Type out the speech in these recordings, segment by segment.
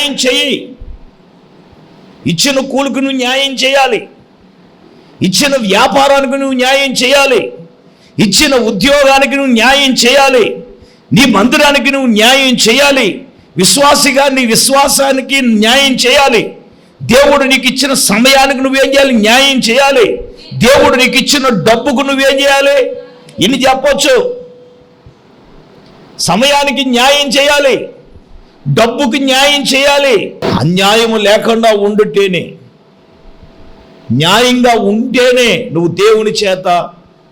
న్యాయం చేయి ఇచ్చిన కూలికి నువ్వు న్యాయం చేయాలి. ఇచ్చిన వ్యాపారానికి నువ్వు న్యాయం చేయాలి. ఇచ్చిన ఉద్యోగానికి నువ్వు న్యాయం చేయాలి. నీ మందిరానికి నువ్వు న్యాయం చేయాలి. విశ్వాసిగా నీ విశ్వాసానికి న్యాయం చేయాలి. దేవుడు నీకు ఇచ్చిన సమయానికి నువ్వేం చేయాలి? న్యాయం చేయాలి. దేవుడు నీకు ఇచ్చిన డబ్బుకు నువ్వేం చేయాలి? ఇన్ని చెప్పొచ్చు. సమయానికి న్యాయం చేయాలి. డబ్బుకి న్యాయం చేయాలి. అన్యాయము లేకుండా ఉండుటేనే న్యాయంగా ఉంటేనే నువ్వు దేవుని చేత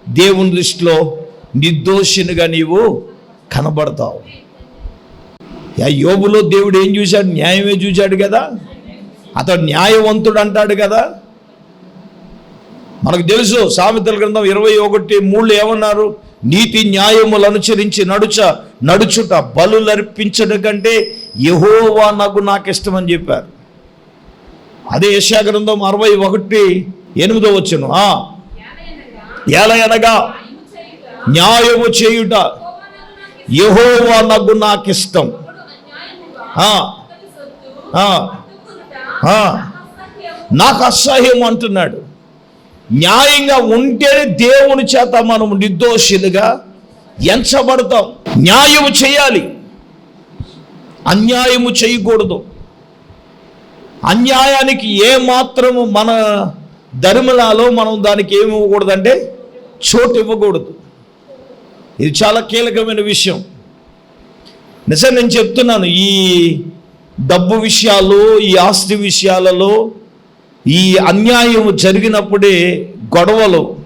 దేవుని దృష్టిలో నిర్దోషినిగా నీవు కనబడతావు. యా యోబులో దేవుడు ఏం చూశాడు? న్యాయమే చూశాడు కదా? అతడు న్యాయవంతుడు అంటాడు కదా? మనకు తెలుసు సామెతల గ్రంథం ఇరవై ఒకటి మూళ్ళు ఏమన్నారు? నీతి న్యాయములు అనుసరించి నడుచ నడుచుట బలులర్పించడం కంటే యహోవా నాకు నాకు ఇష్టం అని చెప్పారు. అదే యశాగ్రంథం అరవై ఒకటి ఎనిమిదో వచ్చును ఎలా అనగా న్యాయము చేయుట యహోవా నగు నాకు ఇష్టం నాకు అసహ్యం అంటున్నాడు. న్యాయంగా ఉంటేనే దేవుని చేత మనం నిర్దోషులుగా ఎంచబడతాం. న్యాయము చేయాలి. అన్యాయము చేయకూడదు. అన్యాయానికి ఏ మాత్రము మన ధర్మలాలో మనం దానికి ఏమి ఇవ్వకూడదంటే చోటు ఇవ్వకూడదు. ఇది చాలా కీలకమైన విషయం. నిజం నేను చెప్తున్నాను ఈ డబ్బు విషయాలు ఈ ఆస్తి విషయాలలో ఈ అన్యాయం జరిగినప్పుడే గొడవలు.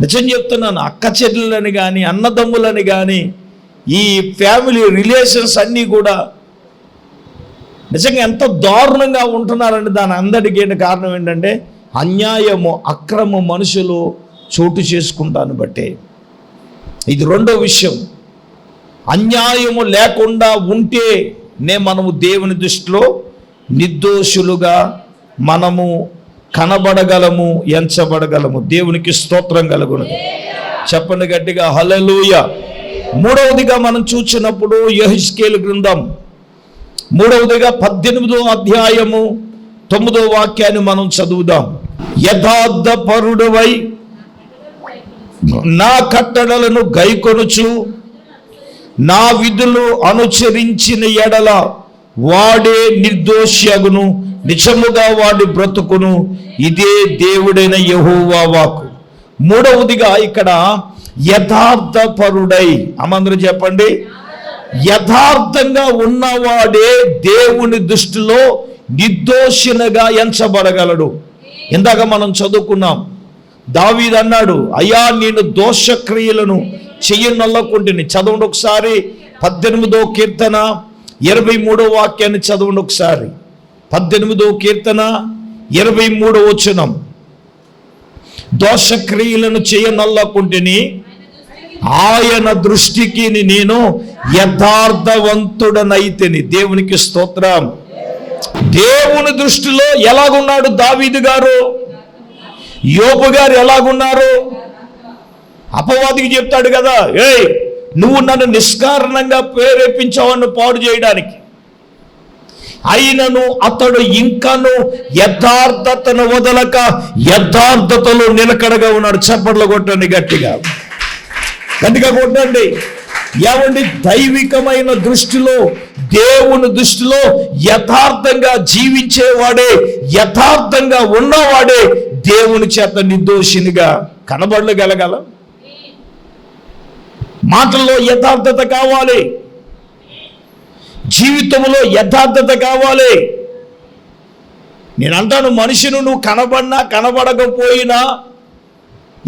నిజం చెప్తున్నాను అక్క చెల్లెలని కానీ అన్నదమ్ములని కానీ ఈ ఫ్యామిలీ రిలేషన్స్ అన్నీ కూడా నిజంగా ఎంత దారుణంగా ఉంటున్నారని దాని అందరికీ కారణం ఏంటంటే అన్యాయము అక్రమ మనుషులు చోటు చేసుకుంటాను బట్టే. ఇది రెండో విషయం. అన్యాయము లేకుండా ఉంటే నే మనము దేవుని దృష్టిలో నిర్దోషులుగా మనము కనబడగలము ఎంచబడగలము. దేవునికి స్తోత్రం కలుగును. చెప్పండి గట్టిగా హలలుయ మూడవదిగా మనం చూసినప్పుడు యహిష్కేలు గ్రంథం మూడవదిగా పద్దెనిమిదో అధ్యాయము తొమ్మిదో వాక్యాన్ని మనం చదువుదాం. యథార్థ పరుడవై నా కట్టడలను గైకొనుచు నా విధులు అనుసరించిన ఎడల వాడే నిర్దోషియగును నిజముగా వాడి బ్రతుకును ఇదే దేవుడైన యహోవా వాకు మూడవదిగా ఇక్కడ యథార్థ పరుడై అమందరూ చెప్పండి. యథార్థంగా ఉన్నవాడే దేవుని దృష్టిలో నిర్దోషినగా ఎంచబడగలడు. ఇందాక మనం చదువుకున్నాం. దావీద్ అన్నాడు అయ్యా నేను దోషక్రియలను చెయ్యనల్లకుంటుని. చదవండి ఒకసారి. పద్దెనిమిదో కీర్తన. ఇరవై మూడో వాక్యాన్ని చదవండి ఒకసారి. పద్దెనిమిదో కీర్తన ఇరవై మూడో వచనం. దోషక్రియలను చేయనల్లకుంటేని ఆయన దృష్టికి నేను యథార్థవంతుడనైతేని. దేవునికి స్తోత్రం. దేవుని దృష్టిలో ఎలాగున్నాడు దావీదు గారు? యోపు గారు ఎలాగున్నారు? అపవాదికి చెప్తాడు కదా ఏయ్ నువ్వు నన్ను నిష్కారణంగా ప్రేరేపించావని పాడు చేయడానికి. అయినను అతడు ఇంకను యథార్థతను వదలక యథార్థతలో నిలకడగా ఉన్నాడు. చప్పట్లు కొట్టండి గట్టిగా. గట్టిగా కొట్టండి. ఏమండి? దైవికమైన దృష్టిలో దేవుని దృష్టిలో యథార్థంగా జీవించేవాడే యథార్థంగా ఉన్నవాడే దేవుని చేత నిర్దోషినిగా కనబడగలగల? మాటల్లో యథార్థత కావాలి. జీవితంలో యథార్థత కావాలి. నేను అంటాను మనిషిని నువ్వు కనబడినా కనబడకపోయినా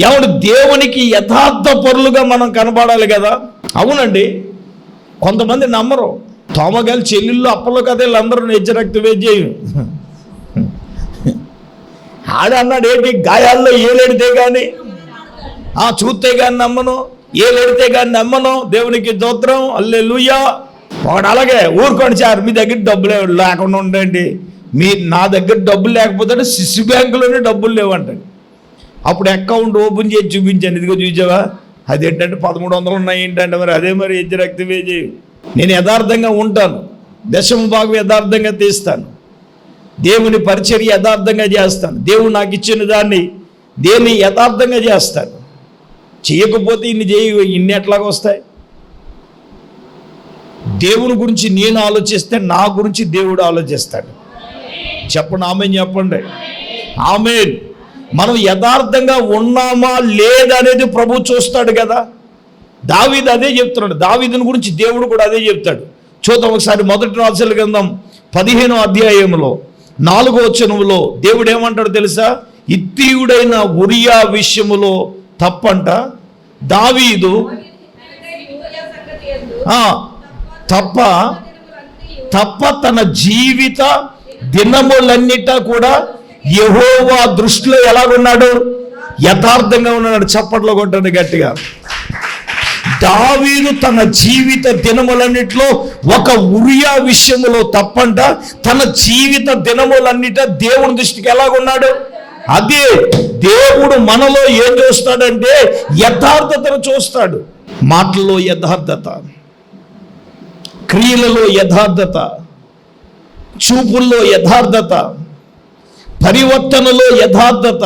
ఎవడు దేవునికి యథార్థ పరులుగా మనం కనబడాలి కదా? అవునండి. కొంతమంది నమ్మరు. తోమగాలి చెల్లెళ్ళు అప్పలో కదా వీళ్ళందరూ నిజరక్త వేజేయం ఆడన్నాడు ఏంటి గాయాల్లో ఏలేడితే కానీ ఆ చూస్తే కానీ నమ్మను. ఏలేడితే కానీ నమ్మను దేవునికి దోత్రం అల్లే లూయా ఒకడు అలాగే ఊరుకోండి సార్ మీ దగ్గర డబ్బులు లేకుండా ఉండండి. మీ నా దగ్గర డబ్బులు లేకపోతే శిశు బ్యాంకులోనే డబ్బులు లేవంటండి అప్పుడు అకౌంట్ ఓపెన్ చేసి చూపించాను ఇదిగో చూసావా? అదేంటంటే పదమూడు వందలు ఉన్నాయి ఏంటంటే మరి. అదే మరి ఎజ్జ రక్తవేజీ నేను యథార్థంగా ఉంటాను. దశమ భాగం యథార్థంగా తీస్తాను. దేవుని పరిచర్య యథార్థంగా చేస్తాను. దేవుడు నాకు ఇచ్చిన దాన్ని దేన్ని యథార్థంగా చేస్తాను. చేయకపోతే ఇన్ని చేయ ఇన్ని ఎట్లాగ వస్తాయి? దేవుని గురించి నేను ఆలోచిస్తే నా గురించి దేవుడు ఆలోచిస్తాడు. చెప్పండి ఆమె చెప్పండి. ఆమె మనం యథార్థంగా ఉన్నామా లేదనేది ప్రభు చూస్తాడు కదా. దావీది అదే చెప్తున్నాడు. దావీదుని గురించి దేవుడు కూడా అదే చెప్తాడు. చూద్దాం ఒకసారి మొదటి రాజుల గ్రంథం పదిహేనో అధ్యాయంలో నాలుగో వచనంలో దేవుడు ఏమంటాడు తెలుసా? ఇత్తీయుడైన ఉరియా విషయములో తప్పంట. దావీదు. తప్ప తప్ప తన జీవిత దినములన్నిటా కూడా యహోవా దృష్టిలో ఎలాగున్నాడు? యథార్థంగా ఉన్నాడు. చప్పట్లో కొట్టండి గట్టిగా. దావీదు తన జీవిత దినములన్నిట్లో ఒక ఉరియా విషయంలో తప్పంట. తన జీవిత దినములన్నిట దేవుని దృష్టికి ఎలాగున్నాడు? అదే దేవుడు మనలో ఏం చూస్తాడంటే యథార్థతను చూస్తాడు. మాటల్లో యథార్థత క్రియలలో యథార్థత చూపుల్లో యథార్థత పరివర్తనలో యథార్థత.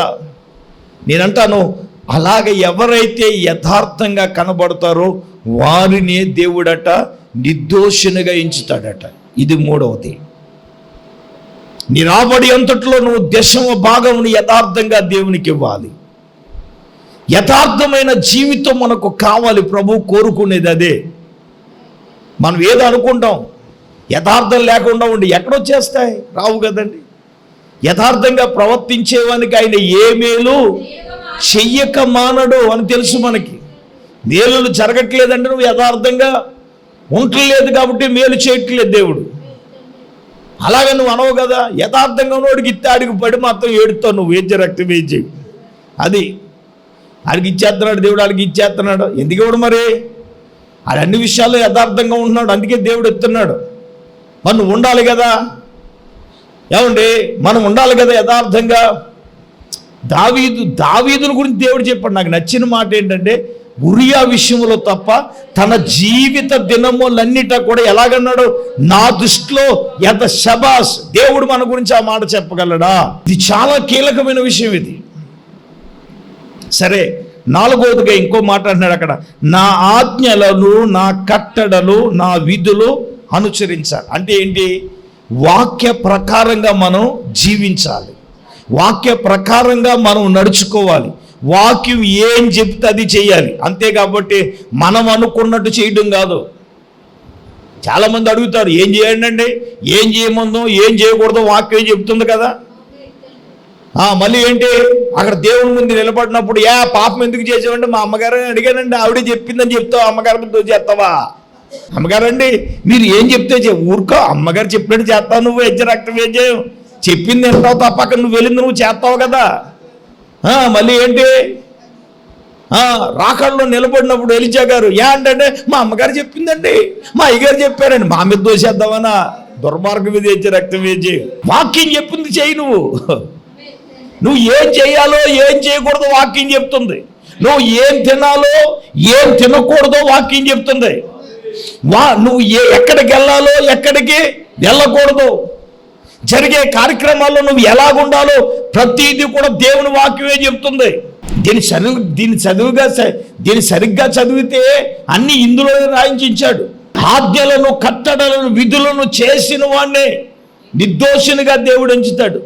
నేనంటాను అలాగ ఎవరైతే యథార్థంగా కనబడతారో వారినే దేవుడట నిర్దోషినిగా ఎంచుతాడట. ఇది మూడవది. నీ రాబడి అంతట్లో నువ్వు దశమ భాగమును యథార్థంగా దేవునికి ఇవ్వాలి. యథార్థమైన జీవితం మనకు కావాలి ప్రభు కోరుకునేది అదే. మనం ఏదో అనుకుంటాం? యథార్థం లేకుండా ఉండి ఎక్కడొచ్చేస్తాయి రావు కదండి. యథార్థంగా ప్రవర్తించేవానికి ఆయన ఏ మేలు చెయ్యక మానడు అని తెలుసు మనకి. మేలులు జరగట్లేదంటే నువ్వు యథార్థంగా ఉండలేదు కాబట్టి మేలు చేయట్లేదు దేవుడు. అలాగే నువ్వు అనవు కదా? యథార్థంగా ఉన్నోడికి ఇస్తే ఆడికి పడి మాత్రం ఏడుతావు నువ్వు వేచి రక్తం వేచి అది. ఆడికి ఇచ్చేస్తున్నాడు దేవుడు ఆడికి ఇచ్చేస్తున్నాడు. ఎందుకు ఇవ్వడు మరి? ఆడు అన్ని విషయాల్లో యథార్థంగా ఉంటున్నాడు అందుకే దేవుడు ఎత్తున్నాడు. మరి నువ్వు ఉండాలి కదా? ఏమండి? మనం ఉండాలి కదా యథార్థంగా? దావీదు దావీదుని గురించి దేవుడు చెప్పాడు. నాకు నచ్చిన మాట ఏంటంటే ఉరియా విషయంలో తప్ప తన జీవిత దినములన్నిట కూడా ఎలాగన్నాడు? నా దృష్టిలో ఎంత శబాస్ దేవుడు మన గురించి ఆ మాట చెప్పగలడా? ఇది చాలా కీలకమైన విషయం ఇది. సరే నాలుగోదిగా ఇంకో మాట అంటున్నాడు అక్కడ. నా ఆజ్ఞలను నా కట్టడలు నా విధులు అనుసరించాలి. అంటే ఏంటి? వాక్య ప్రకారంగా మనం జీవించాలి. వాక్య ప్రకారంగా మనం నడుచుకోవాలి. వాక్యం ఏం చెప్తే అది చేయాలి. అంతే కాబట్టి మనం అనుకున్నట్టు చేయడం కాదు. చాలామంది అడుగుతారు ఏం చేయండి అండి? ఏం చేయమందో? ఏం చేయకూడదో? వాక్యం చెప్తుంది కదా? మళ్ళీ ఏంటి? అక్కడ దేవుని ముందు నిలబడినప్పుడు ఏ పాపం ఎందుకు చేసావంటే మా అమ్మగారని అడిగానండి. ఆవిడే చెప్పిందని చెప్తావు? అమ్మగారితో చేస్తావా? అమ్మగారండి మీరు ఏం చెప్తే ఊరుకో అమ్మగారు చెప్పినట్టు చేస్తావు నువ్వు. హెచ్చ రక్తం ఏం చేయవు చెప్పింది వింటావు తప్ప అక్కడ నువ్వు వెళ్ళింది నువ్వు చేస్తావు కదా. మళ్ళీ ఏంటి? ఆ, రాకడలో నిలబడినప్పుడు ఎలిచా గారు ఏ అంటే మా అమ్మగారు చెప్పిందండి. మా అయ్యగారు చెప్పారండి మా మీద దోషేద్దామనా దుర్మార్గం మీద వేచి రక్తం వేచి వాక్యం చెప్పింది చేయి నువ్వు. నువ్వు ఏం చేయాలో ఏం చేయకూడదో వాక్యం చెప్తుంది. నువ్వు ఏం తినాలో ఏం తినకూడదో వాక్యం చెప్తుంది. వా నువ్వు ఏ ఎక్కడికి వెళ్ళాలో ఎక్కడికి వెళ్ళకూడదు. జరిగే కార్యక్రమాల్లో నువ్వు ఎలాగుండాలో ప్రతిదీ కూడా దేవుని వాక్యమే చెప్తుంది. దీని చదువు దీని చదువుగా దీని దీన్ని సరిగ్గా చదివితే అన్ని ఇందులో రాయించాడు ఆజ్ఞలను కట్టడలను విధులను చేసిన వాడినే నిర్దోషినిగా దేవుడు ఎంచుతాడు.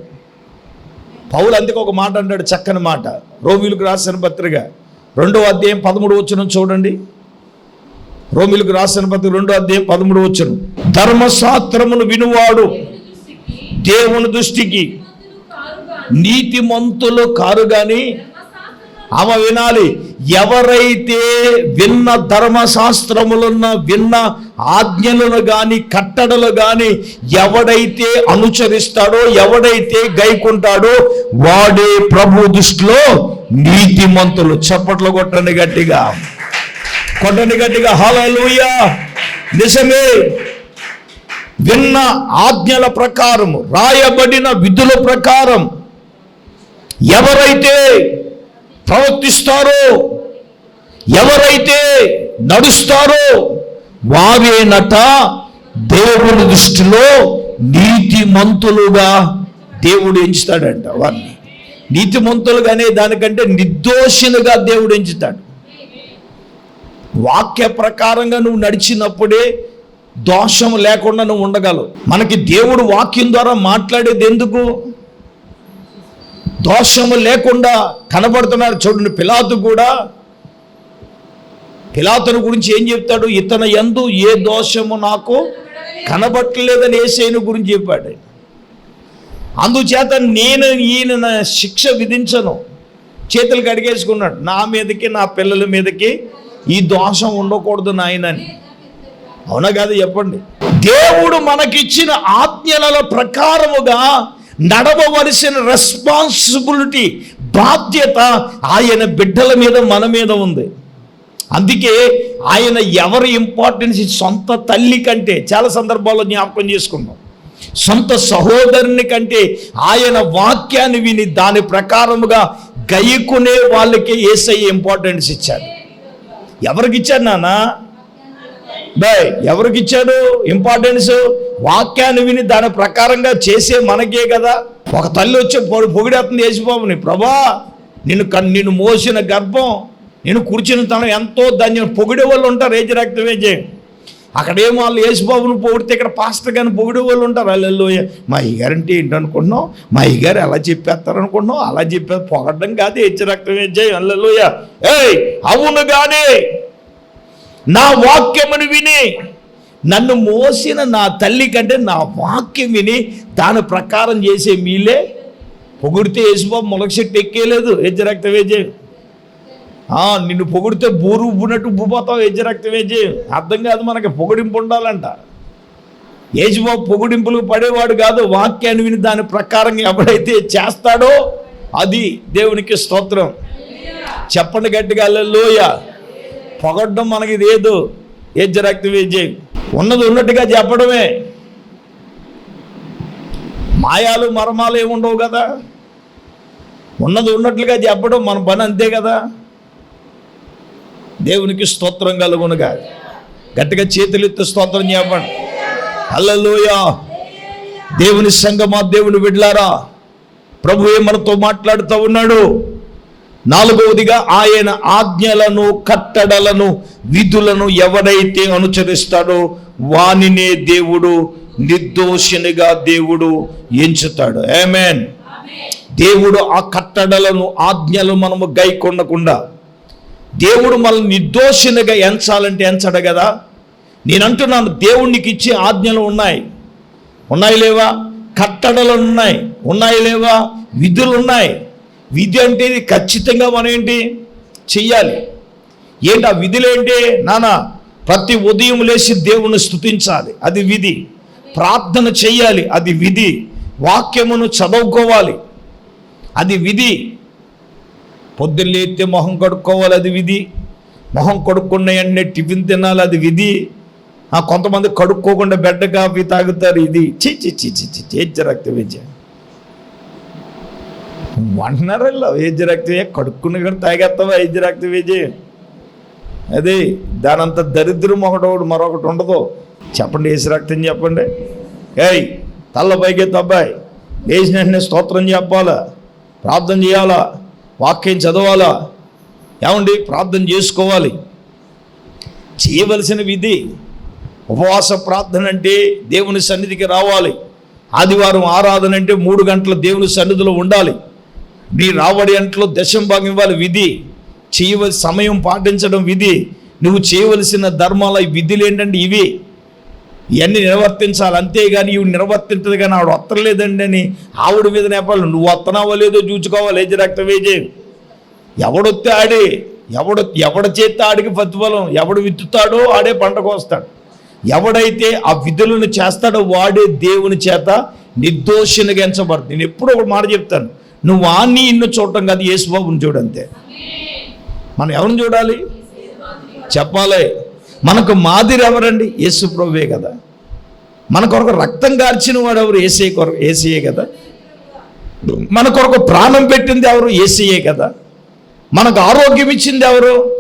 పౌలు అందుకే ఒక మాట అంటాడు చక్కని మాట. రోమిలకు రాసిన పత్రిక రెండో అధ్యాయం పదమూడు వచ్చిన చూడండి. రోమిలకు రాసిన పత్రిక రెండో అధ్యాయం పదమూడు వచ్చును ధర్మశాస్త్రమును వినువాడు. దేవుని దృష్టికి నీతిమంతులు కారు కానీ ఆమె వినాలి. ఎవరైతే విన్న ధర్మశాస్త్రములున్న విన్న ఆజ్ఞలను కానీ కట్టడలు కానీ ఎవడైతే అనుచరిస్తాడో ఎవడైతే గైకుంటాడో వాడే ప్రభు దృష్టిలో నీతిమంతులు. చప్పట్లు కొట్టని గట్టిగా. కొట్టని గట్టిగా. హలో నిజమే. విన్న ఆజ్ఞల ప్రకారం రాయబడిన విధుల ప్రకారం ఎవరైతే ప్రవర్తిస్తారో ఎవరైతే నడుస్తారో వారేనట దేవుని దృష్టిలో నీతిమంతులుగా దేవుడు ఎంచుతాడంట వారిని. నీతిమంతులుగానే దానికంటే నిర్దోషులుగా దేవుడు ఎంచుతాడు. వాక్య ప్రకారంగా నువ్వు నడిచినప్పుడే దోషం లేకుండా నువ్వు ఉండగలవు. మనకి దేవుడు వాక్యం ద్వారా మాట్లాడేది ఎందుకు? దోషము లేకుండా కనబడుతున్నాడు చూడండి పిలాతు కూడా. పిలాతుని గురించి ఏం చెప్తాడు? ఇతను ఎందు ఏ దోషము నాకు కనబట్టలేదని ఏసైను గురించి చెప్పాడు. అందుచేత నేను ఈయన నా శిక్ష విధించను. చేతులు కడిగేసుకున్నాడు. నా మీదకి నా పిల్లల మీదకి ఈ దోషం ఉండకూడదు నాయనని. అవునా కాదు చెప్పండి. దేవుడు మనకిచ్చిన ఆజ్ఞల ప్రకారముగా నడవవలసిన రెస్పాన్సిబిలిటీ బాధ్యత ఆయన బిడ్డల మీద మన మీద ఉంది. అందుకే ఆయన ఎవరి ఇంపార్టెన్స్ సొంత తల్లి కంటే చాలా సందర్భాల్లో జ్ఞాపకం చేసుకున్నాం సొంత సహోదరుని కంటే ఆయన వాక్యాన్ని విని దాని ప్రకారముగా గైకునే వాళ్ళకి ఏసై ఇంపార్టెన్స్ ఇచ్చాడు. ఎవరికి ఇచ్చాడు నాన్న? బాయ్ ఎవరికి ఇచ్చాడు ఇంపార్టెన్స్ వాక్యాన్ని విని దాని ప్రకారంగా చేసే మనకే కదా. ఒక తల్లి వచ్చి పొడి పొగిడేస్తుంది యేసుబాబుని ప్రభా నిన్ను కన్ నిన్ను మోసిన గర్భం నేను కూర్చుని తను ఎంతో దాన్ని పొగిడే వాళ్ళు ఉంటారు ఏజ్ రక్తం ఏజే అక్కడేమో వాళ్ళు యేసుబాబుని పొగిడితే ఇక్కడ పాస్టర్ గారిని పొగిడే వాళ్ళు ఉంటారు. వాళ్ళు మా అయ్యగారంటే ఏంటనుకుంటున్నాం మా అయ్యగారు ఎలా చెప్పేస్తారు అనుకుంటున్నాం అలా చెప్పే పొగడడం కాదు హెచ్చ రక్తం వేజే అల్లెలుయ ఏయ్ అవును కానీ నా వాక్యమును విని నన్ను మోసిన నా తల్లి కంటే నా వాక్యం విని దాని ప్రకారం చేసే మీలే పొగిడితే యేసుబాబు మొలక చెట్టు ఎక్కేయలేదు హెచ్చ రక్తం వేజే నిన్ను పొగిడితే బూరు ఉబ్బునట్టు ఉబ్బుపోతావు యజ్జ రక్తం అర్థం కాదు మనకి పొగిడింపు ఉండాలంట. యేసుబాబు పొగిడింపులు పడేవాడు కాదు వాక్యాన్ని విని దాని ప్రకారం ఎవడైతే చేస్తాడో అది దేవునికి స్తోత్రం. చెప్పండి గట్టిగా లోయ పొగడ్డం మనకి లేదు యజ్జ రక్తం ఉన్నది ఉన్నట్టుగా చెప్పడమే. మాయాలు మర్మాలు ఏముండవు కదా? ఉన్నది ఉన్నట్లుగా చెప్పడం మన పని అంతే కదా? దేవునికి స్తోత్రం కలుగునుగా. గట్టిగా చేతులెత్తి స్తోత్రం చెప్పండి. హల్లెలూయ. దేవుని సంగమా దేవుని విడ్లారా ప్రభు మనతో మాట్లాడుతూ ఉన్నాడు? నాలుగవదిగా ఆయన ఆజ్ఞలను కట్టడలను విధులను ఎవరైతే అనుసరిస్తాడో వానినే దేవుడు నిర్దోషినిగా దేవుడు ఎంచుతాడు. ఏమేన్ దేవుడు ఆ కట్టడలను ఆజ్ఞలు మనము గైకొనకుండా దేవుడు మనల్ని నిర్దోషినిగా ఎంచాలంటే ఎంచడు కదా? నేను అంటున్నాను దేవునికి ఇచ్చే ఆజ్ఞలు ఉన్నాయి. ఉన్నాయి లేవా? కట్టడలు ఉన్నాయి. ఉన్నాయి లేవా? విధులు ఉన్నాయి. విధి అంటే ఖచ్చితంగా మనం ఏంటి చెయ్యాలి ఏంటి ఆ విధులేంటి నానా ప్రతి ఉదయం లేచి దేవుని స్తుతించాలి అది విధి ప్రార్థన చెయ్యాలి అది విధి వాక్యమును చదువుకోవాలి అది విధి పొద్దున్నేస్తే మొహం కడుక్కోవాలి అది విధి మొహం కడుక్కున్న అన్నీ టిఫిన్ తినాలి అది విధి కొంతమంది కడుక్కోకుండా బెడ్ కాఫీ తాగుతారు ఇది చి చి చి చి చి చేజ్జ రక్త విద్య అంటున్నారಲ್ಲ ఏజ్జ కడుక్కుని కూడా తాగేస్తావా ఏజ్జ విజయం? అదే దానంత దరిద్రం ఒకటోడు మరొకటి ఉండదు. చెప్పండి ఏసి రక్తం చెప్పండి. ఏయ్ తల్ల పైకెత్తి అబ్బాయి. లేచిన వెంటనే స్తోత్రం చెప్పాలా? ప్రార్థన చేయాలా? వాక్యం చదవాలా? ఏమండి? ప్రార్థన చేసుకోవాలి. చేయవలసిన విధి ఉపవాస ప్రార్థన అంటే దేవుని సన్నిధికి రావాలి. ఆదివారం ఆరాధన అంటే మూడు గంటల దేవుని సన్నిధిలో ఉండాలి. నీ రావడి అంట్లో దశం భాగం ఇవ్వాలి విధి. చేయవలసి సమయం పాటించడం విధి. నువ్వు చేయవలసిన ధర్మాల విధులు ఏంటంటే ఇవి. ఇవన్నీ నిర్వర్తించాలి. అంతేగాని ఇవి నిర్వర్తించదు కానీ ఆవిడ వత్తలేదండి అని ఆవిడ మీద నేపాలి. నువ్వు వస్తున్నావో లేదో చూసుకోవాలి. ఏజ్ రక్తం వేజే ఎవడొత్తే ఆడే ఎవడు ఎవడ చేస్తే ఆడికి ప్రతిఫలం ఎవడు విత్తుతాడో ఆడే పంట కోస్తాడు ఎవడైతే ఆ విధులను చేస్తాడో వాడే దేవుని చేత నిర్దోషినిగా ఎంచబడుతుంది నేను ఎప్పుడూ ఒక మాట చెప్తాను. నువ్వు వాణ్ణి ఇన్ను చూడటం కాదు యేసుబాబుని చూడంతే మనం ఎవరిని చూడాలి? చెప్పాలి. మనకు మాదిరి ఎవరండి? యేసు ప్రభువే కదా. మన కొరకు రక్తం కార్చిన వాడు ఎవరు? ఏసీ కొరకు ఏసీయే కదా. మన కొరకు ప్రాణం పెట్టింది ఎవరు? ఏసీయే కదా. మనకు ఆరోగ్యం ఇచ్చింది ఎవరు?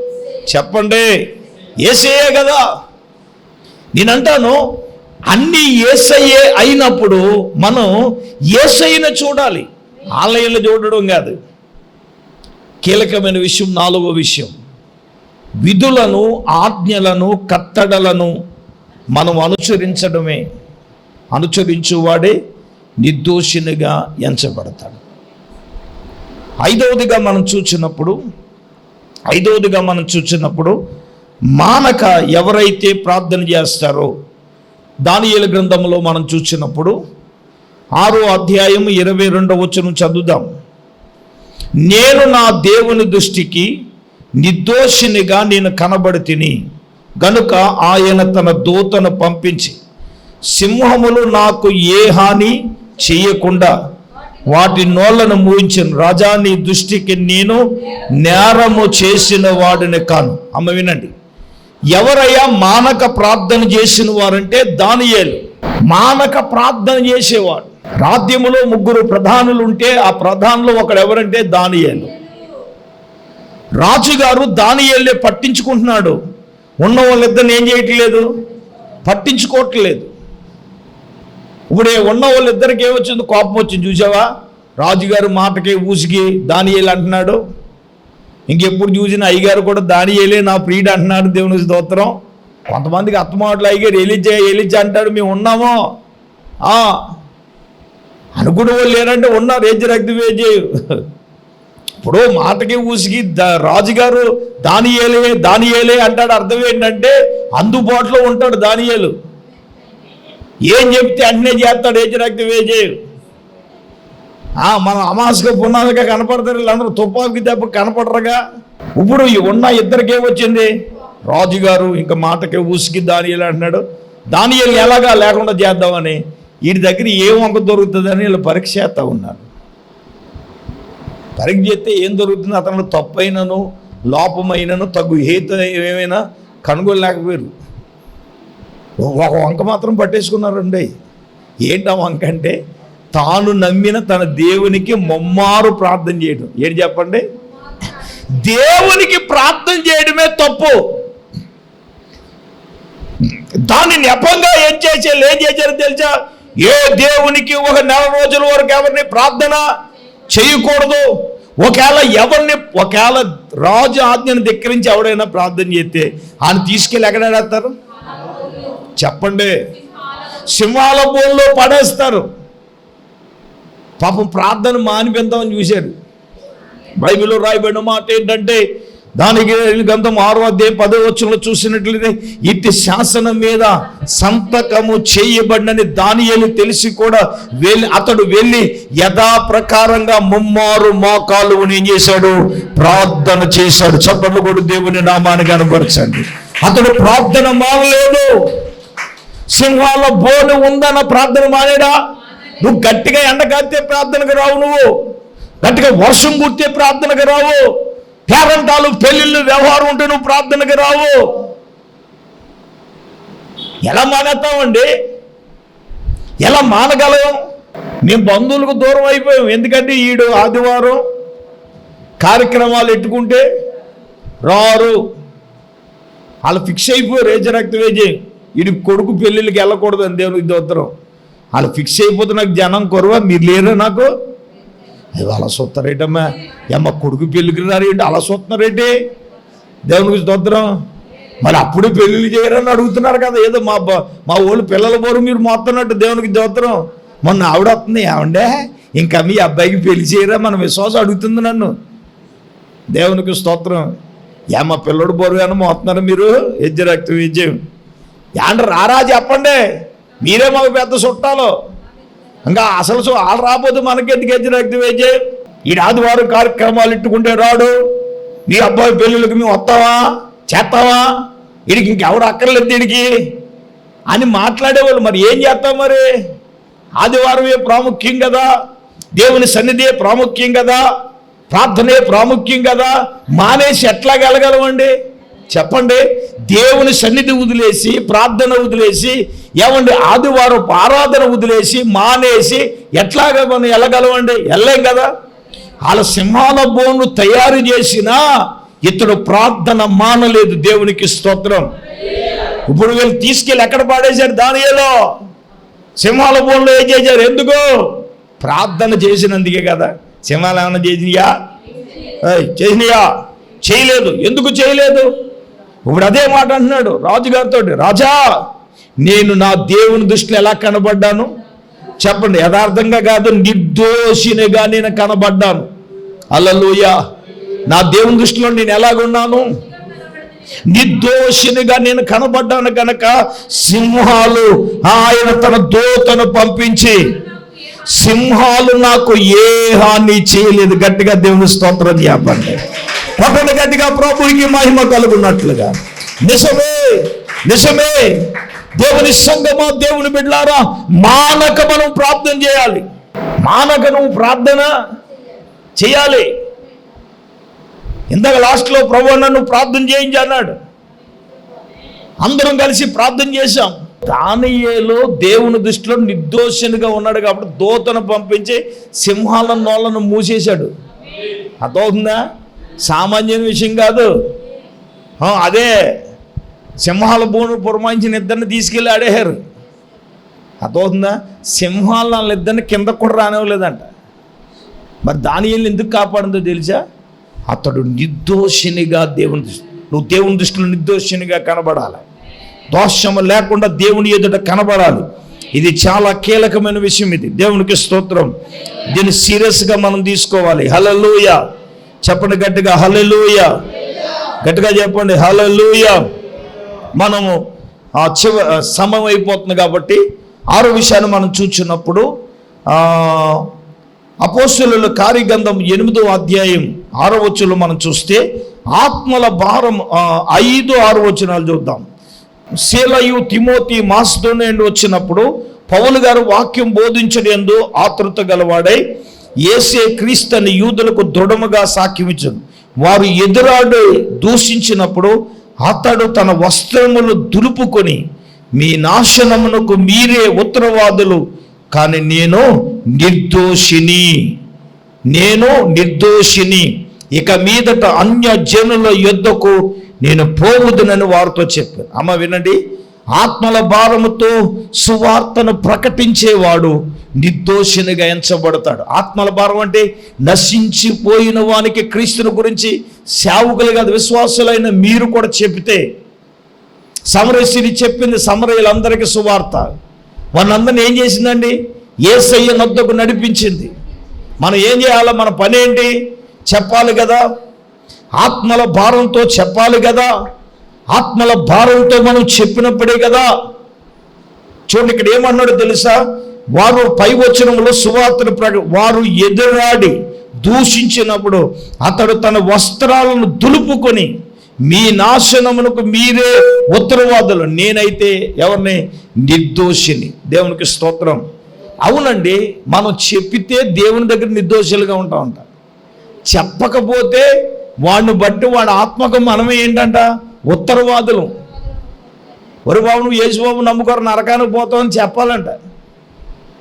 చెప్పండి. ఏసీయే కదా. నేనంటాను అన్నీ ఏసయ్యే అయినప్పుడు మనం ఏసైన చూడాలి. ఆలయంలో చూడడం కాదు. కీలకమైన విషయం నాలుగో విషయం. విధులను ఆజ్ఞలను కట్టడలను మనం అనుసరించడమే. అనుసరించువాడే నిర్దోషినిగా ఎంచబడతాడు. ఐదవదిగా మనం చూసినప్పుడు ఐదవదిగా మనం చూచినప్పుడు మానక ఎవరైతే ప్రార్థన చేస్తారో దానియేల గ్రంథంలో మనం చూసినప్పుడు ఆరో అధ్యాయం ఇరవై రెండవ వచనం చదువుదాం. నేను నా దేవుని దృష్టికి నిర్దోషినిగా నేను కనబడి తిని గనుక ఆయన తన దూతను పంపించి సింహములు నాకు ఏ హాని చేయకుండా వాటి నోళ్ళను మూయించను రాజా నీ దృష్టికి నేను నేరము చేసిన వాడిని కాను. అమ్మ వినండి. ఎవరయ్యా మానక ప్రార్థన చేసిన వారంటే దానియేలు. మానక ప్రార్థన చేసేవాడు. రాజ్యములో ముగ్గురు ప్రధానులు ఉంటే ఆ ప్రధానులు ఒకడు ఎవరంటే దానియేలు. రాజుగారు దానియేలే పట్టించుకుంటున్నాడు. ఉన్న వాళ్ళిద్దరిని ఏం చేయట్లేదు? పట్టించుకోవట్లేదు. ఇప్పుడు ఉన్న వాళ్ళిద్దరికి ఏమొచ్చింది? కోపం వచ్చింది. చూసావా? రాజుగారు మాటకి ఊసికి దానియేలు అంటున్నాడు. ఇంకెప్పుడు చూసిన అయ్యగారు కూడా దానియేలే నా ప్రియుడు అంటున్నాడు దేవుని స్తోత్రం. కొంతమందికి అత్తమాటలు అయ్యగారు ఎలిచే ఎలిచే అంటాడు మేము ఉన్నామో. ఆ, వాళ్ళు లేరంటే ఉన్నారు ఏజ్ రక్తి వేజే ఇప్పుడు మాటకి ఊసికి రాజుగారు దానియేలే దానియేలే అంటాడు. అర్థం ఏంటంటే అందుబాటులో ఉంటాడు దానియేలు. ఏం చెప్తే అన్నే చేస్తాడు ఏజ్ రక్తి వేజే ఆ, మన అమాసక పునాదిగా కనపడతారు వీళ్ళందరూ. తుపాకి దెబ్బ కనపడరుగా. ఇప్పుడు ఉన్న ఇద్దరికే వచ్చింది రాజుగారు ఇంకా మాటకి ఊసికి దానియాలు అంటున్నాడు. దానియాలు ఎలాగా లేకుండా చేద్దామని. వీడి దగ్గర ఏ వంక దొరుకుతుందని వీళ్ళు పరీక్ష చేస్తూ ఉన్నారు. పరీక్ష చేస్తే ఏం దొరుకుతుంది? అతను తప్పైనను లోపమైనను తగ్గు హేతు ఏమైనా కనుగొనలేకపోయారు ఒక వంక మాత్రం పట్టేసుకున్నారండి ఏంటి ఆ వంక అంటే తాను నమ్మిన తన దేవునికి మొమ్మారు ప్రార్థన చేయడం ఏంటి చెప్పండి? దేవునికి ప్రార్థన చేయడమే తప్పు. దాన్ని నెపంగా ఏం చేసేది ఏం చేశారు తెలుసా? ఏ దేవునికి ఒక నెల రోజుల వరకు ఎవరిని ప్రార్థన చేయకూడదు? ఒకవేళ ఎవరిని ఒకవేళ రాజు ఆజ్ఞను ధిక్కరించి ఎవడైనా ప్రార్థన చేస్తే ఆయన తీసుకెళ్ళి ఎక్కడేస్తారు చెప్పండి. సింహాల బోన్లో పడేస్తారు. పాపం ప్రార్థన మానిపెందామని చూశారు. బైబిల్లో రాయబడిన మాట ఏంటంటే దానికి గంధం ఆరో అధ్యాయం పదో వచ్చంలో చూసినట్లయితే ఇట్టి శాసనం మీద సంతకము చేయబడినని దానియేలు తెలిసి కూడా వెళ్ళి అతడు వెళ్ళి యథాప్రకారంగా ముమ్మారు మోకాలు ఏం చేశాడు? ప్రార్థన చేశాడు. చప్పట్లు కూడా దేవుని నామాన్ని కనపరచండి అతడు ప్రార్థన మానలేదు. సింహాల బోను ఉందన్న ప్రార్థన మానేడా? నువ్వు గట్టిగా ఎండ కాస్తే ప్రార్థనకు రావు నువ్వు. గట్టిగా వర్షం పుట్టే ప్రార్థనకు రావు. పేరంటాలు పెళ్ళిళ్ళు వ్యవహారం ఉంటే నువ్వు ప్రార్థనకి రావు. ఎలా మానేస్తామండి? ఎలా మానగలం? మేము బంధువులకు దూరం అయిపోయాం. ఎందుకంటే ఈడు ఆదివారం కార్యక్రమాలు ఎట్టుకుంటే రారు. వాళ్ళు ఫిక్స్ అయిపోయారు రేజరక్త వేజే ఈడు కొడుకు పెళ్ళిళ్ళకి వెళ్ళకూడదు అని దేవునికి దోత్తరం వాళ్ళు ఫిక్స్ అయిపోతే నాకు జనం కొరవ మీరు లేరు నాకు? అయ్యో అలా చూస్తారేటమ్మా ఏమ్మా కొడుకు పెళ్ళికి రారేంటి అలా చూస్తున్నారేంటి దేవునికి దొద్దరం మరి అప్పుడే పెళ్ళిళ్ళు చేయరని అడుగుతున్నారు కదా ఏదో మా మా వాళ్ళు పిల్లల బోరు మీరు మోస్తున్నట్టు దేవునికి స్తోత్రం. మొన్న ఆవిడ వస్తుంది ఏమండే? ఇంకా మీ అబ్బాయికి పెళ్ళి చేయరా? మన విశ్వాసం అడుగుతుంది నన్ను. దేవునికి స్తోత్రం. ఏమ పిల్లడు బరువు అని మోస్తున్నారు మీరు? ఎజ్జ రక్తం విజయం యాండ్ర రారా చెప్పండి. మీరే మాకు పెద్ద చుట్టాలు ఇంకా అసలు సో వాళ్ళు రాబోదు మనకి ఎందుకు ఎజ్జ రక్తం విజయం ఈ ఆదివారం కార్యక్రమాలు ఇట్టుకుంటే రాడు. నీ అబ్బాయి పెళ్ళిళ్ళకి మేము వస్తావా చేస్తావా వీడికి ఇంకెవరు అక్కర్లేదు దీనికి? అని మాట్లాడేవాళ్ళు. మరి ఏం చేస్తాం మరి? ఆదివారమే ప్రాముఖ్యం కదా. దేవుని సన్నిధియే ప్రాముఖ్యం కదా. ప్రార్థనే ప్రాముఖ్యం కదా. మానేసి ఎట్లా గెలగలమండి చెప్పండి. దేవుని సన్నిధి వదిలేసి ప్రార్థన వదిలేసి ఏమండి ఆదివారం ఆరాధన వదిలేసి మానేసి ఎట్లాగా మనం వెళ్ళగలవండి వెళ్ళలేం కదా? వాళ్ళ సింహాల బోన్ను తయారు చేసినా ఇతడు ప్రార్థన మానలేదు దేవునికి స్తోత్రం. ఇప్పుడు వీళ్ళు తీసుకెళ్ళి ఎక్కడ పాడేశారు? దానిలో సింహాల బోన్లో ఏం చేశారు? ఎందుకు? ప్రార్థన చేసినందుకే కదా. సింహాలు ఏమైనా చేసినయా? చేసినయా? చేయలేదు. ఎందుకు చేయలేదు? ఇప్పుడు అదే మాట అంటున్నాడు రాజుగారితో రాజా నేను నా దేవుని దృష్టిలో ఎలా కనబడ్డాను? చెప్పండి యథార్థంగా కాదు నిర్దోషినిగా నేను కనబడ్డాను. అల్లలోయ నా దేవుని దృష్టిలో నేను ఎలాగున్నాను? నిర్దోషినిగా నేను కనబడ్డాను కనుక సింహాలు ఆయన తన దూతను పంపించి సింహాలు నాకు ఏ హాని చేయలేదు. గట్టిగా దేవుని స్తోత్రం చెప్పండి. కొట్టని గట్టిగా ప్రభుకి మహిమ కలుగున్నట్లుగా నిజమే నిజమే. దేవుని సంగమా దేవుని బిడ్లారా మానక మనం ప్రార్థన చేయాలి. మానక నువ్వు ప్రార్థన చేయాలి. ఇందాక లాస్ట్లో ప్రభు నన్ను ప్రార్థన చేయించి అన్నాడు అందరం కలిసి ప్రార్థన చేశాం. దానియేలో దేవుని దృష్టిలో నిర్దోషినిగా ఉన్నాడు కాబట్టి దూతను పంపించి సింహాల నోళ్ళను మూసేశాడు. అర్థమవుతుందా? సామాన్య విషయం కాదు. అదే సింహాల భూమిని పురమాయించిన ఇద్దరిని తీసుకెళ్ళి ఆడేశారు. అర్థమవుతుందా? సింహాలు వాళ్ళిద్దరిని కింద కూడా రానివ్వలేదంట. మరి దానియేలు ఎందుకు కాపాడిందో తెలుసా? అతడు నిర్దోషినిగా దేవుని దృష్టి నువ్వు దేవుని దృష్టిలో నిర్దోషినిగా కనబడాలి. దోషము లేకుండా దేవుని ఎదుట కనబడాలి. ఇది చాలా కీలకమైన విషయం ఇది. దేవునికి స్తోత్రం. దీన్ని సీరియస్గా మనం తీసుకోవాలి. హలలుయ చెప్పండి గట్టిగా హలలుయ గట్టిగా చెప్పండి హలలుయ మనము ఆ చివ సమయం అయిపోతుంది కాబట్టి ఆరో విషయాన్ని మనం చూచినప్పుడు ఆ, అపోస్తుల కార్యగంధం ఎనిమిదో అధ్యాయం ఆరో వచ్చులు మనం చూస్తే ఆత్మల భారం ఐదు ఆరు వచనాలు చూద్దాం. శీలయు తిమోతి మాస్దోనేండు వచ్చినప్పుడు పౌలు గారు వాక్యం బోధించడందు ఆతృత గలవాడై ఏసే క్రీస్తుని యూదులకు దృఢముగా సాక్ష్యమిచ్చను వారు ఎదురాడు దూషించినప్పుడు అతడు తన వస్త్రములు దులుపుకొని మీ నాశనమునకు మీరే ఉత్తరవాదులు కానీ నేను నిర్దోషిని. నేను నిర్దోషిని. ఇక మీదట అన్య జనుల యుద్ధకు నేను పోవుదునని వారితో చెప్పాను. అమ్మ వినండి ఆత్మల భారముతో సువార్తను ప్రకటించేవాడు నిర్దోషినిగా ఎంచబడతాడు. ఆత్మల భారం అంటే నశించిపోయిన వానికి క్రీస్తుని గురించి సేవకులు కాదు విశ్వాసులైన మీరు కూడా చెబితే సమరసిని చెప్పింది సమరయులందరికీ సువార్త. వాళ్ళందరిని ఏం చేసిందండి? ఏసయ్య నొద్దకు నడిపించింది. మనం ఏం చేయాలో? మన పని ఏంటి చెప్పాలి కదా. ఆత్మల భారంతో చెప్పాలి కదా. ఆత్మల భారంతో మనం చెప్పినప్పుడే కదా. చూడండి ఇక్కడ ఏమన్నాడు తెలుసా? వారు పై వచనంలో సువార్తను ప్రక వారు ఎదురాడి దూషించినప్పుడు అతడు తన వస్త్రాలను దులుపుకొని మీ నాశనమునకు మీరే ఉత్తరవాదులు. నేనైతే ఎవరిని? నిర్దోషిని. దేవునికి స్తోత్రం. అవునండి మనం చెప్పితే దేవుని దగ్గర నిర్దోషులుగా ఉంటా ఉంటాం చెప్పకపోతే వాడిని బట్టి వాడి ఆత్మకు మనం ఏంటంట? ఉత్తరవాదులు. ఒరు బాబు నువ్వు యేసుబాబు నమ్ముకోరు నరకానికి పోతావని చెప్పాలంట.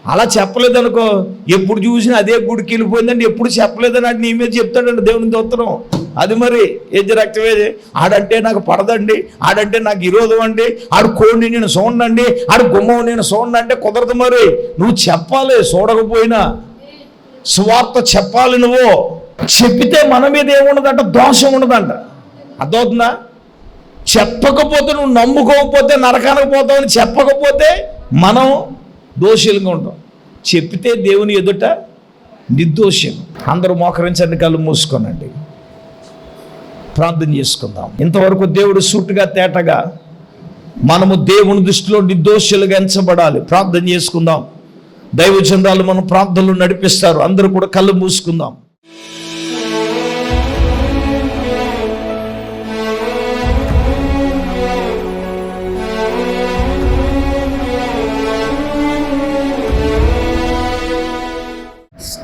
అలా చెప్పలేదనుకో ఎప్పుడు చూసినా అదే గుడికి వెళ్ళిపోయిందంటే ఎప్పుడు చెప్పలేదని అది నీ మీద చెప్తాడండి దేవుని ఉత్తరం అది మరి ఏజ్ రక్తమేది ఆడంటే నాకు పడదండి ఆడంటే నాకు విరోధం అండి ఆడు కోడిని నేను చూడండి ఆడు గుమ్మం నేను చూడండి అంటే కుదరదు మరి. నువ్వు చెప్పాలి చూడకపోయినా. సువార్త చెప్పాలి నువ్వు. చెప్పితే మన మీద ఏముండదంట? దోషం ఉండదంట. అర్థమవుతుందా? చెప్పకపోతే నువ్వు నమ్ముకోకపోతే నరకానికి పోతావని చెప్పకపోతే మనం దోషులుగా ఉంటాం. చెప్పితే దేవుని ఎదుట నిర్దోషం అందరూ మోకరించండి కళ్ళు మూసుకోనండి. ప్రార్థన చేసుకుందాం. ఇంతవరకు దేవుడు సూటుగా తేటగా మనము దేవుని దృష్టిలో నిర్దోషులుగా ఎంచబడాలి. ప్రార్థన చేసుకుందాం. దైవచందాలు మనం ప్రార్థనలు నడిపిస్తారు. అందరూ కూడా కళ్ళు మూసుకుందాం.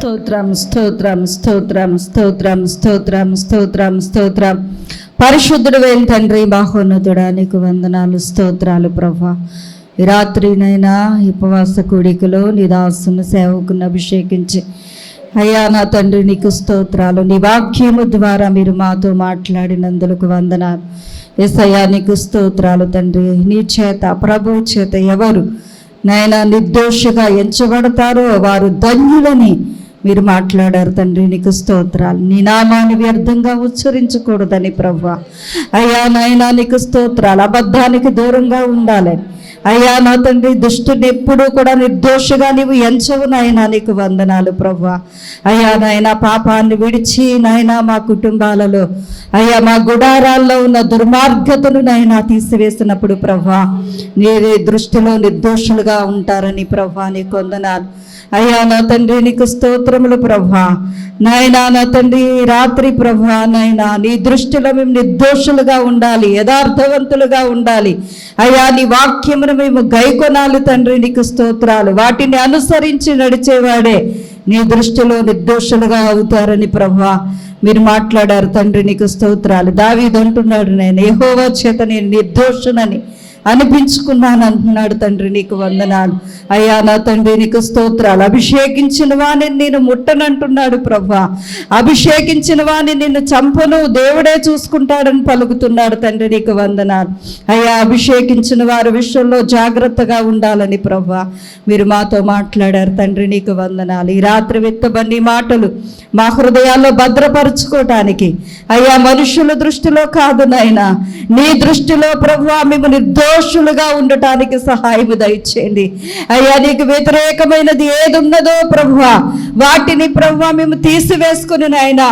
స్తోత్రం స్తోత్రం స్తోత్రం స్తోత్రం స్తోత్రం స్తోత్రం స్తోత్రం. పరిశుద్ధుడు వేలు తండ్రి బాహోన్నతుడా నీకు వందనాలు స్తోత్రాలు ప్రభా. ఈ రాత్రినైనా ఉపవాస కూడికలో నీ దాసును సేవకుని అభిషేకించి అయ్యా నా తండ్రి నీకు స్తోత్రాలు నీ వాక్యము ద్వారా మీరు మాతో మాట్లాడినందులకు వందనాలు. ఎసయ్యా నీకు స్తోత్రాలు తండ్రి. నీ చేత ప్రభు చేత ఎవరు నాయన నిర్దోషిగా ఎంచబడతారో వారు ధన్యులని మీరు మాట్లాడారు తండ్రి నీకు స్తోత్రాలు. నీ నామాన్ని వ్యర్థంగా ఉచ్చరించకూడదని ప్రభు అయ్యా నాయన నీకు స్తోత్రాలు. అబద్ధానికి దూరంగా ఉండాలని అయ్యా నా తండ్రి దుష్టుని ఎప్పుడూ కూడా నిర్దోషిగా నీవు ఎంచవు నాయన నీకు వందనాలు ప్రభు అయ్యా నాయన పాపాన్ని విడిచి నాయన మా కుటుంబాలలో అయ్యా మా గుడారాల్లో ఉన్న దుర్మార్గతను నాయన తీసివేసినప్పుడు ప్రభా నీ దృష్టిలో నిర్దోషులుగా ఉంటారని ప్రభా నీకు వందనాలు. అయ్యా నా తండ్రి నీకు స్తోత్రములు ప్రభా. నాయనా నా తండ్రి రాత్రి ప్రభా నాయనా నీ దృష్టిలో మేము నిర్దోషులుగా ఉండాలి యథార్థవంతులుగా ఉండాలి. అయ్యా నీ వాక్యమును మేము గైకొనాలి తండ్రి నీకు స్తోత్రాలు. వాటిని అనుసరించి నడిచేవాడే నీ దృష్టిలో నిర్దోషులుగా అవుతారని ప్రభా. మీరు మాట్లాడారు తండ్రి నీకు స్తోత్రాలు. దావీదంటున్నాడు నేను ఏహోవా చేత నేను నిర్దోషునని. అనిపించుకున్నాను అంటున్నాడు తండ్రి నీకు వందనాలు. అయ్యా నా తండ్రి నీకు స్తోత్రాలు. అభిషేకించిన వాణి నేను ముట్టనంటున్నాడు ప్రభా. అభిషేకించిన వాణి నిన్ను చంపను దేవుడే చూసుకుంటాడని పలుకుతున్నాడు తండ్రి నీకు వందనాలు. అయ్యా అభిషేకించిన వారి విషయంలో జాగ్రత్తగా ఉండాలని ప్రభా. మీరు మాతో మాట్లాడారు తండ్రి నీకు వందనాలు. ఈ రాత్రి విత్తబడి మాటలు మా హృదయాల్లో భద్రపరుచుకోవటానికి అయ్యా మనుషుల దృష్టిలో కాదు నాయనా. నీ దృష్టిలో ప్రభు మేము నిర్దోషులుగా ఉండటానికి సహాయము దయచేయండి. అయ్యా నీకు వ్యతిరేకమైనది ఏది ఉన్నదో ప్రభువ వాటిని ప్రభువ మేము తీసివేసుకుని నాయన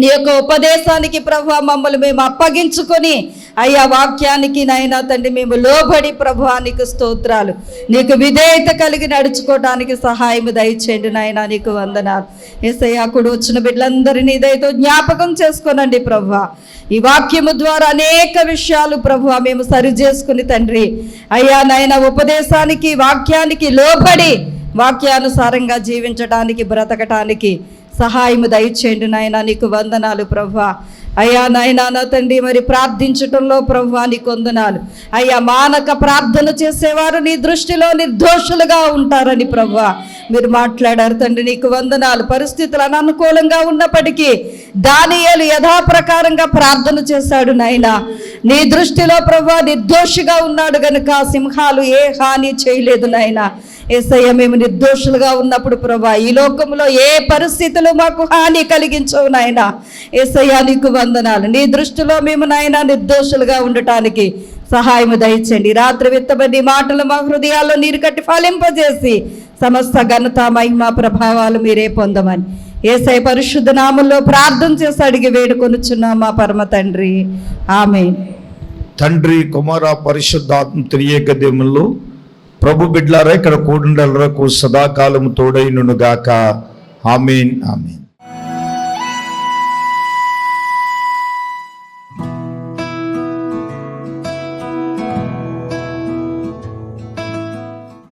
నీ యొక్క ఉపదేశానికి ప్రభు మమ్మల్ని మేము అప్పగించుకొని అయ్యా వాక్యానికి నాయనా తండ్రి మేము లోబడి ప్రభువానికి స్తోత్రాలు. నీకు విధేయత కలిగి నడుచుకోవడానికి సహాయం దయచేయండి నాయనా నీకు వందనాలు. ఏసయ్యా కూడా వచ్చిన బిడ్డలందరినీ ఇదైతే జ్ఞాపకం చేసుకోనండి ప్రభు. ఈ వాక్యము ద్వారా అనేక విషయాలు ప్రభు మేము సరి చేసుకుని తండ్రి. అయ్యా నాయన ఉపదేశానికి వాక్యానికి లోబడి వాక్యానుసారంగా జీవించడానికి బ్రతకటానికి సహాయము దయచేయండి నాయన నీకు వందనాలు ప్రభా అయ్యా నాయనా నా తండ్రి మరి ప్రార్థించటంలో ప్రభా నీకు వందనాలు. అయ్యా మానక ప్రార్థన చేసేవారు నీ దృష్టిలో నిర్దోషులుగా ఉంటారని ప్రభా మీరు మాట్లాడారు తండ్రి నీకు వందనాలు. పరిస్థితులు అననుకూలంగా ఉన్నప్పటికీ దానియేలు యథాప్రకారంగా ప్రార్థన చేశాడు నాయనా. నీ దృష్టిలో ప్రభా నిర్దోషిగా ఉన్నాడు గనుక సింహాలు ఏ హాని చేయలేదు నాయనా. ఏసయ్య మేము నిర్దోషులుగా ఉన్నప్పుడు ప్రభా ఈ లోకంలో ఏ పరిస్థితులు మాకు హాని కలిగించవు నాయన. ఏసయ్య నీకు వందనాలు. నీ దృష్టిలో మేము నాయన నిర్దోషులుగా ఉండటానికి సహాయము దయచండి రాత్రి విత్తబడి మాటలు మా హృదయాల్లో నీరు కట్టి ఫలింపజేసి సమస్త ఘనత మహిమ ప్రభావాలు మీరే పొందమని. ఏసై పరిశుద్ధ నామంలో ప్రార్థన చేసి అడిగి వేడుకొనుచున్నాం మా పరమ తండ్రి. ఆమె తండ్రి కుమార పరిశుద్ధాత్మ త్రియేక దేవుల్లో ప్రభు బిడ్లారా ఇక్కడ కూడుండలకు సదాకాలము తోడైనుగాక ఆమెన్ ఆమెన్.